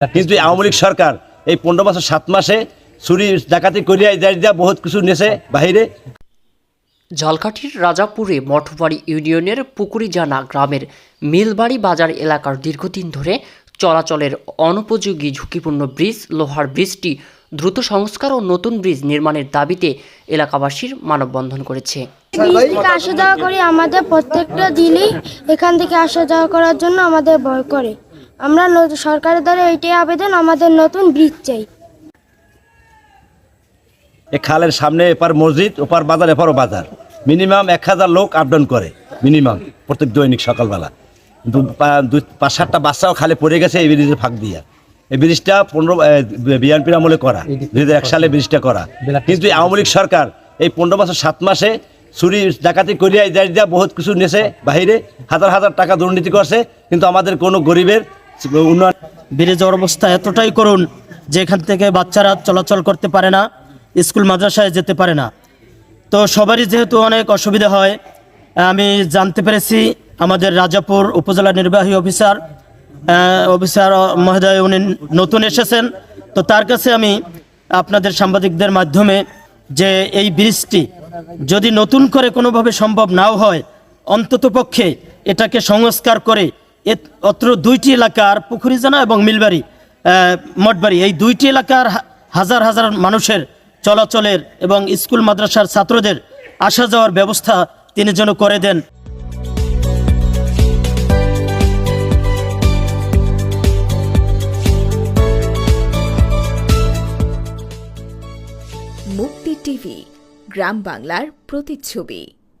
কিন্তু আওয়ামী লীগ সরকার এই পনেরো বছর সাত মাসে চুরি ডাকাতি করিয়া দিয়া বহুত কিছু নেছে বাহিরে। ঝালকাঠির রাজাপুরে মঠবাড়ি ইউনিয়নের পুকুরিজানা গ্রামের মিলবাড়ি বাজার এলাকার দীর্ঘদিন ধরে চলাচলের অনুপযোগী ঝুঁকিপূর্ণ ব্রিজ লোহার ব্রিজটি দ্রুত সংস্কার ও নতুন ব্রিজ নির্মাণের দাবিতে এলাকাবাসীর মানববন্ধন করেছে। থেকে আসা যাওয়া করি আমাদের প্রত্যেকটা দিনই এখান থেকে আসা যাওয়া করার জন্য আমাদের ভয় করে। আমরা সরকারের দ্বারা এইটাই আবেদন, আমাদের নতুন ব্রিজ চাই। এই খালের সামনে এপার মসজিদ, ওপার বাজার, এপারও বাজার। মিনিমাম এক হাজার লোক আপ ডাউন করে, মিনিমাম, প্রত্যেক দৈনিক সকালবেলা। দুই পাঁচ সাতটা বাচ্চাও খালে পড়ে গেছে এই ব্রিজের ফাঁক দিয়া। এই ব্রিজটা পনেরো বিএনপির আমলে করা দুই এক সালে ব্রিজটা করা। কিন্তু আওয়ামী লীগ সরকার এই পনেরো বছর সাত মাসে চুরি, ডাকাতি করিয়া দিয়া বহুত কিছু নেছে বাহিরে, হাজার হাজার টাকা দুর্নীতি করছে। কিন্তু আমাদের কোনো গরিবের উন্নয়ন ব্রিজের অবস্থা এতটাই করুন যে এখান থেকে বাচ্চারা চলাচল করতে পারে না, স্কুল, মাদ্রাসায় যেতে পারে না। তো সবারই যেহেতু অনেক অসুবিধা হয়, আমি জানতে পেরেছি আমাদের রাজাপুর উপজেলা নির্বাহী অফিসার অফিসার মহোদয় উনি নতুন এসেছেন। তো তার কাছে আমি আপনাদের সাংবাদিকদের মাধ্যমে যে এই ব্রিজটি যদি নতুন করে কোনোভাবে সম্ভব নাও হয়, অন্ততপক্ষে এটাকে সংস্কার করে অত্র দুইটি এলাকার পুকুরিজানা এবং মিলবাড়ি মঠবাড়ি। এই দুইটি এলাকার হাজার হাজার মানুষের চলাচলের এবং স্কুল, মাদ্রাসার ছাত্রদের আসা যাওয়ার ব্যবস্থা তিনি যেন করে দেন। মুক্তি টিভি, গ্রাম বাংলার প্রতিচ্ছবি।